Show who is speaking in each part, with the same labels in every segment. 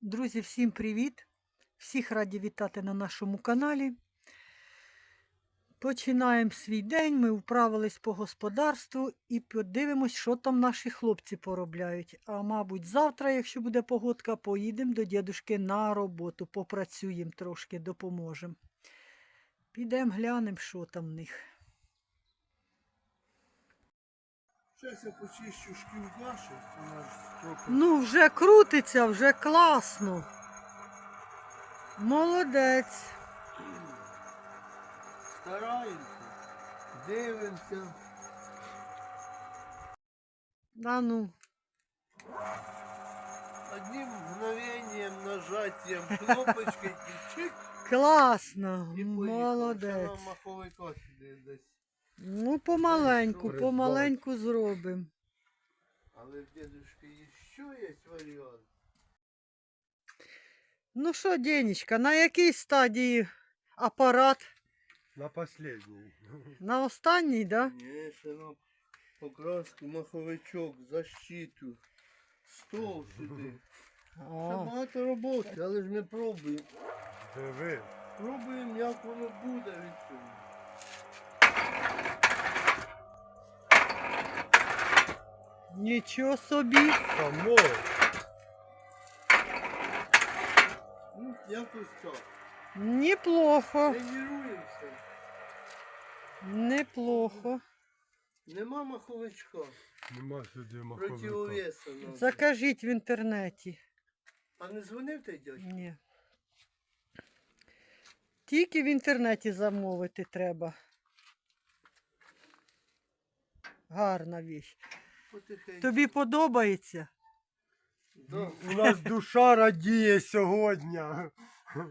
Speaker 1: Друзі, всім привіт! Всіх раді вітати на нашому каналі. Починаємо свій день. Ми вправились по господарству і подивимось, що там наші хлопці поробляють. А мабуть, завтра, якщо буде погодка, поїдемо до дідушки на роботу, попрацюємо трошки, допоможемо. Підемо глянемо, що там в них.
Speaker 2: Зараз я почищу вона ж.
Speaker 1: Ну, вже крутиться, вже класно. Молодець.
Speaker 2: Стараємося, дивимося.
Speaker 1: Да ну.
Speaker 2: Одним мгновенням, нажаттям кнопочки чик,
Speaker 1: Класно.
Speaker 2: і поїхав. Ще
Speaker 1: Молодець.
Speaker 2: нам маховика сюди десь.
Speaker 1: Ну, помаленьку, помаленьку зробимо.
Speaker 2: Але в дедушки ще є варіант.
Speaker 1: Ну що, Денечка, на якій стадії апарат?
Speaker 3: На последній.
Speaker 1: На останній, да?
Speaker 2: Ні, ще нам покраску, маховичок, защиту, стол сюди. Ще
Speaker 1: А,
Speaker 2: багато роботи, але ж ми пробуємо.
Speaker 3: Диви.
Speaker 2: Пробуємо, як воно буде від цього.
Speaker 1: Нічого собі.
Speaker 3: Само.
Speaker 2: Ну, якось так.
Speaker 1: Неплохо.
Speaker 2: Тренуємося.
Speaker 1: Неплохо.
Speaker 2: Нема маховичка.
Speaker 3: Нема сюди маховика.
Speaker 2: Противовеса.
Speaker 1: Закажіть в інтернеті.
Speaker 2: А не дзвонив той дядько?
Speaker 1: Ні. Тільки в інтернеті замовити треба. Гарна віч.
Speaker 2: Потихеньку.
Speaker 1: Тобі подобається?
Speaker 2: Да.
Speaker 3: У нас душа радіє сьогодні.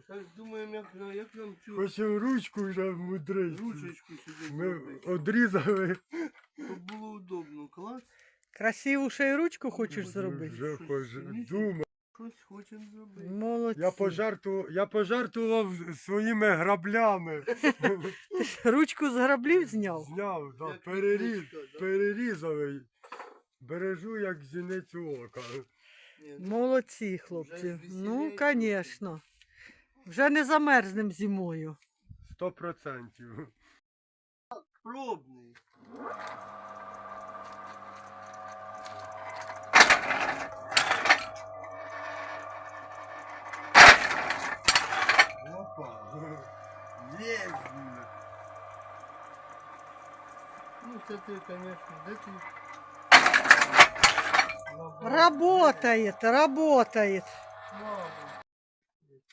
Speaker 2: Так думаємо, як, на- як нам цю
Speaker 3: Хочемо ручку вже мудрити.
Speaker 2: ручечку сюди
Speaker 3: Ми
Speaker 2: зробити.
Speaker 3: одрізали.
Speaker 2: Щоб було удобно. Клас.
Speaker 1: Красиву ще й ручку хочеш зробити?
Speaker 3: Вже хоч думаю.
Speaker 2: Щось хочемо зробити.
Speaker 1: Молодці.
Speaker 3: Я пожертвував, я пожертвував своїми граблями.
Speaker 1: Ручку з граблів зняв?
Speaker 3: Зняв, да,
Speaker 2: Як
Speaker 3: переріз,
Speaker 2: да.
Speaker 3: перерізали. Бережу як зіницю ока.
Speaker 2: Ну,
Speaker 1: Молодці, хлопці. Ну, звісно. Вже не замерзнем зимою.
Speaker 3: Сто процентів.
Speaker 2: Пробний.
Speaker 3: Опа. Є.
Speaker 2: Ну це ти, звісно, де ти?
Speaker 1: Работает, работает.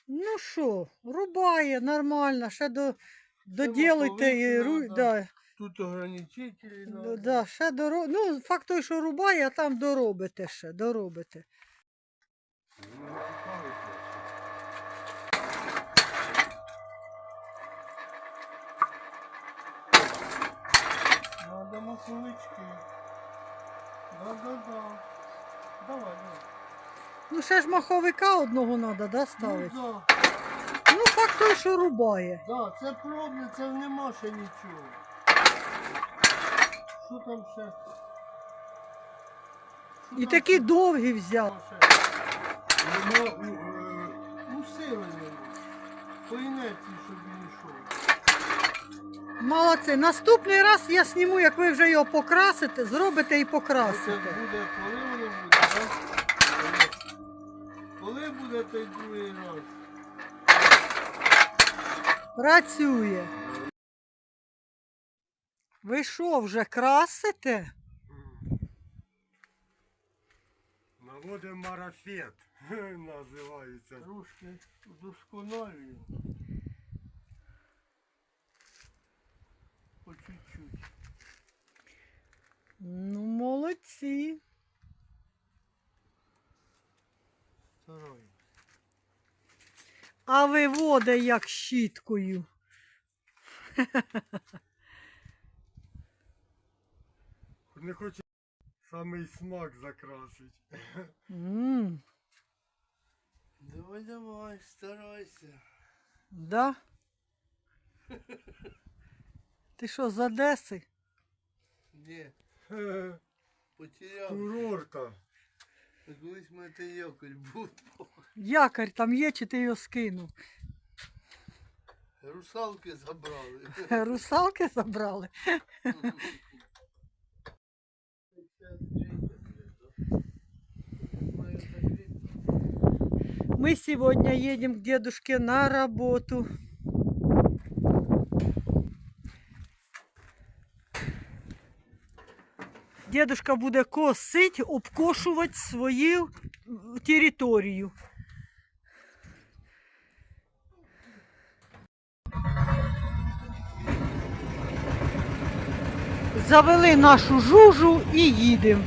Speaker 1: Ну що, рубає нормально, ще до, доділуйте і ру... да,
Speaker 2: Тут ограничителі надо.
Speaker 1: да, ще доро... Ну, факт той, що рубає, а там доробите ще, доробите.
Speaker 2: Надо маховички. Да-да-да. Давай, давай.
Speaker 1: Ну, ще ж маховика одного треба, да, ставити?
Speaker 2: Ну, да.
Speaker 1: Ну, факт той, що рубає.
Speaker 2: Да, це пробне, це нема ще нічого. Що там ще? Що
Speaker 1: І
Speaker 2: там
Speaker 1: такі довгі взяв.
Speaker 2: ще?
Speaker 3: Нема, у, е,
Speaker 2: сили нема. По інерції, щоб він йшов.
Speaker 1: Молодці. Наступний раз я сніму, як ви вже його покрасите, зробите і
Speaker 2: Це
Speaker 1: покрасите.
Speaker 2: буде, коли воно буде, буде той другий раз?
Speaker 1: Працює. Ви що, вже красите?
Speaker 3: Наводимо марафет. Називається.
Speaker 2: Трошки вдосконалюю. По чуть-чуть.
Speaker 1: Ну, молодці. А виводе як щіткою.
Speaker 3: Не хочу самий смак закрасить.
Speaker 1: М,
Speaker 2: Давай, давай, старайся.
Speaker 1: Да? Ти що, з Одеси?
Speaker 2: Ні, потеряв.
Speaker 3: Курорта.
Speaker 2: Колись в мене той якорь був.
Speaker 1: Якорь там є, чи ти його скинув?
Speaker 2: Русалки забрали.
Speaker 1: Русалки забрали. Мы сегодня едем к дедушке на работу. Дедушка буде косить, обкошувати свою територію. Завели нашу жужу і їдемо.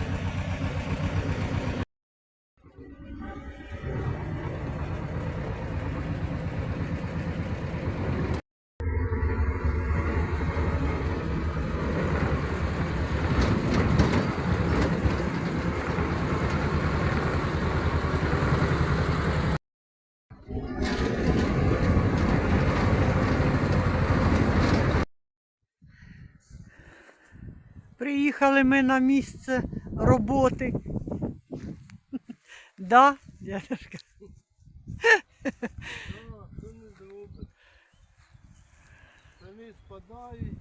Speaker 1: Приїхали ми на місце роботи. Да, дядюшка?
Speaker 2: Вони спадають,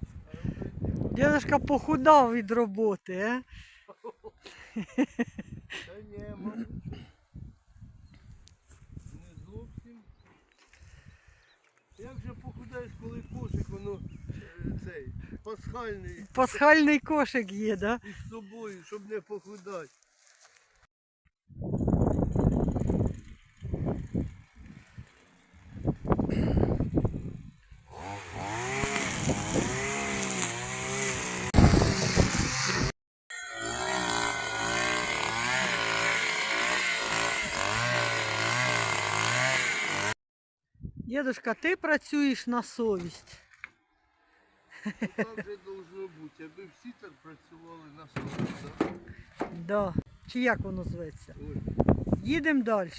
Speaker 1: Дядюшка похудав від роботи, е?
Speaker 2: Та мабуть. Не зовсім. Як же похудаєш, коли кошик, воно цей пасхальний
Speaker 1: Пасхальний кошик є, да?
Speaker 2: із собою, щоб не похудати.
Speaker 1: Дядюшка, ти працюєш на совість.
Speaker 2: Так же должно бути. Аби всі так працювали на собі, так?
Speaker 1: Да. Чи як воно зветься?
Speaker 2: Ой.
Speaker 1: Їдемо далі.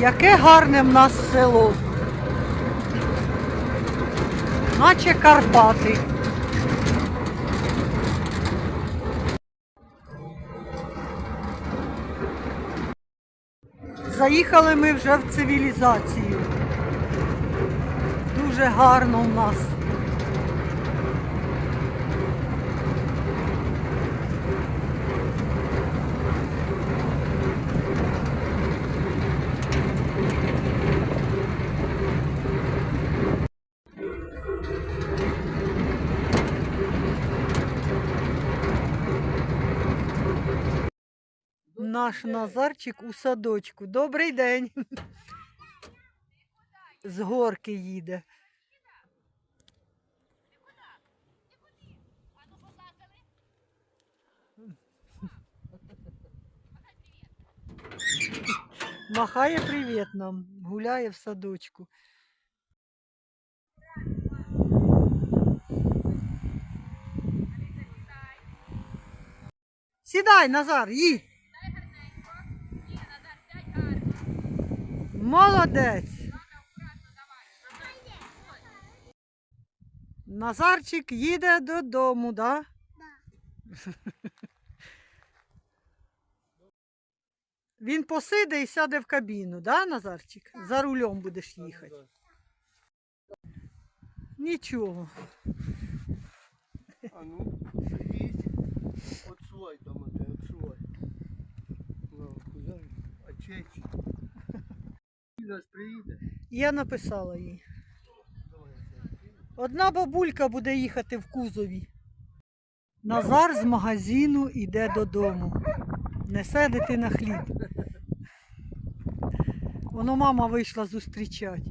Speaker 1: Яке гарне в нас село. Наче Карпати. Заїхали ми вже в цивілізацію. Дуже гарно в нас. Наш Назарчик у садочку. Добрий день. З горки їде. Махає привіт нам, гуляє в садочку. Сідай, Назар, їдь. Молодець. Назарчик їде додому, да? Він посиде і сяде в кабіну, да, Назарчик? За рулем будеш їхати. Нічого.
Speaker 2: А ну, садись. Отсувай там отсувай. Ну, куди? він? А чечі. Наш приїде.
Speaker 1: Я написала їй. Одна бабулька буде їхати в кузові. Назар з магазину йде додому. Несе дитина хліб. Воно мама вийшла зустрічати.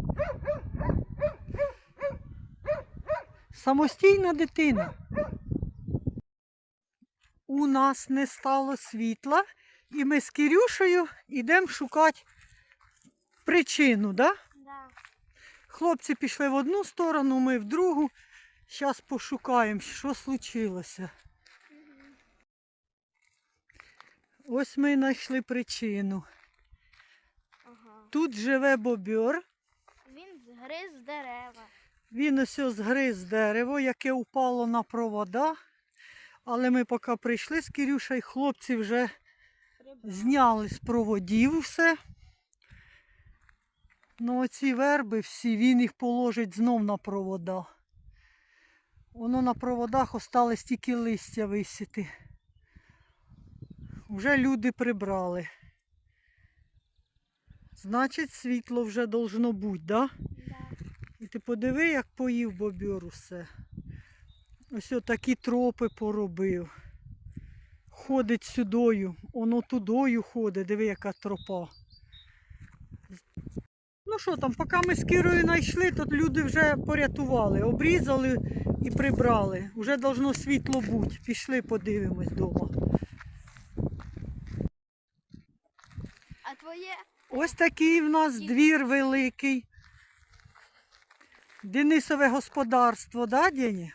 Speaker 1: Самостійна дитина. У нас не стало світла, і ми з Кирюшею йдемо шукати причину, да?
Speaker 4: Да.
Speaker 1: Хлопці пішли в одну сторону, ми в другу. Зараз пошукаємо, що случилося. Ось ми знайшли причину.
Speaker 4: Ага.
Speaker 1: Тут живе бобер.
Speaker 4: Він згриз дерева.
Speaker 1: Він ось згриз дерево, яке упало на провода. Але ми поки прийшли з Кирюшею, хлопці вже зняли з проводів все. Ну оці верби всі, він їх положить знов на провода. Воно на проводах осталось тільки листя висіти. Вже люди прибрали. Значить, світло вже должно бути, да?
Speaker 4: Да.
Speaker 1: І ти подиви, як поїв бобер усе. Ось такі тропи поробив. Ходить сюдою, воно тудою ходить, диви, яка тропа. Ну що там, поки ми з Кірою знайшли, то люди вже порятували, обрізали і прибрали. Уже должно світло бути. Пішли, подивимось вдома.
Speaker 4: А твоє
Speaker 1: Ось такий в нас двір великий. Денисове господарство, да, Дені?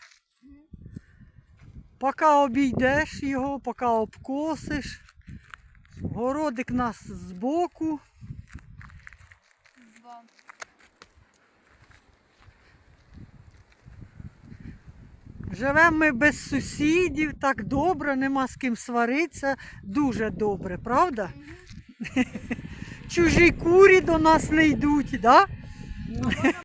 Speaker 1: Поки обійдеш його, поки обкосиш. Городик нас збоку. Живемо ми без сусідів, так добре, нема з ким сваритися. Дуже добре, правда? Чужі курі до нас не йдуть, да?